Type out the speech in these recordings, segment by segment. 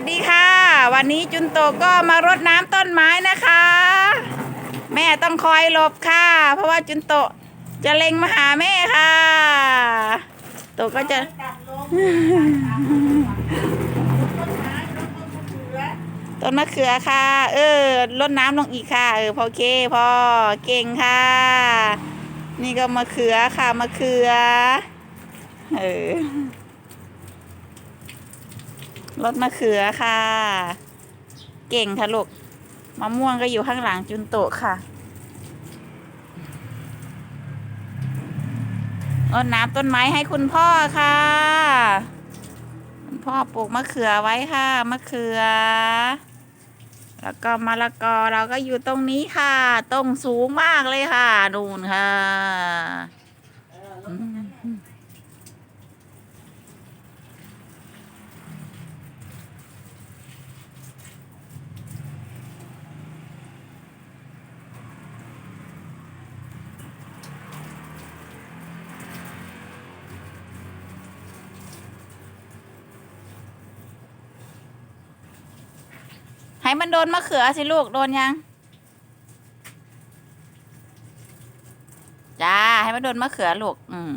วัสดีค่ะ วันนี้จุนโตก็มารดน้ำต้นไม้นะคะ แม่ต้องคอยหลบค่ะ เพราะว่าจุนโตจะเล็งมาหาแม่ค่ะโตก็จะต้นมะเขือค่ะ เออลดน้ำลงอีกค่ะ เออพอเคพอเก่งค่ะ นี่ก็มะเขือค่ะมะเขือ เออ รดมะเขือค่ะ เก่งค่ะลูกมะม่วงก็อยู่ข้างหลังจุนโตะค่ะรดน้ำต้นไม้ให้คุณพ่อค่ะ คุณพ่อปลูกมะเขือไว้ค่ะมะเขือ แล้วก็มะละกอเราก็อยู่ตรงนี้ค่ะ ตรงสูงมากเลยค่ะนูนค่ะ ให้มันโดนมะเขือสิลูก โดนยัง จ้า ให้มันโดนมะเขือลูก อืม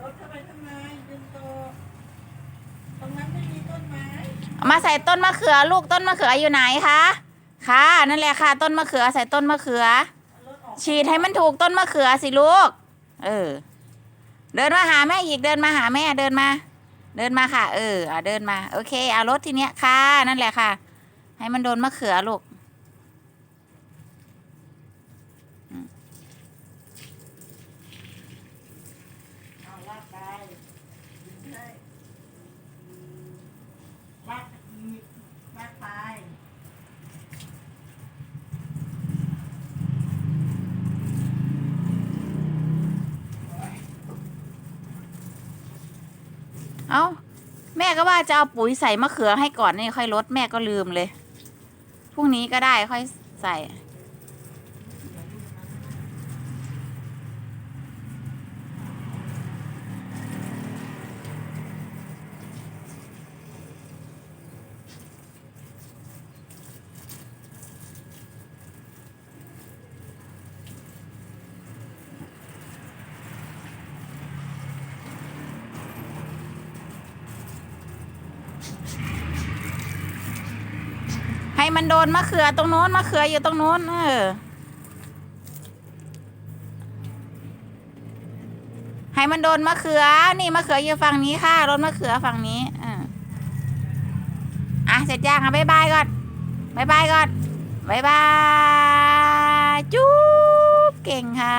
รถเข้าไปทำไมดึงโต ตรงนั้นไม่มีต้นไม้เอามาใส่ต้นมะเขือลูกต้นมะเขืออยู่ไหนคะค่ะนั่นแหละค่ะ ต้นมะเขือใส่ต้นมะเขือ เอารถออกฉีดให้มันถูกต้นมะเขือสิลูก เออ เดินมาหาแม่อีกเดินมาหาแม่เดินมา เดินมาค่ะ เอออะเดินมา โอเคเอารถทีเนี้ยค่ะ นั่นแหละค่ะ ให้มันโดนมะเขือลูกเอาลากไปให้ลากอีกลากไป เอาแม่ก็ว่าจะเอาปุ๋ยใส่มะเขือให้ก่อนนี่ค่อยลดแม่ก็ลืมเลยพรุ่งนี้ก็ได้ค่อยใส่ ให้มันโดนมะเขือตรงโน้นมะเขืออยู่ตรงโน้นเออ ให้มันโดนมะเขือ นี่มะเขืออยู่ฝั่งนี้ค่ะรถมะเขือฝั่งนี้อ่าอะเสร็จยังอะบายบายก่อนบายบายก่อนบายบายจุ๊บเก่งค่ะ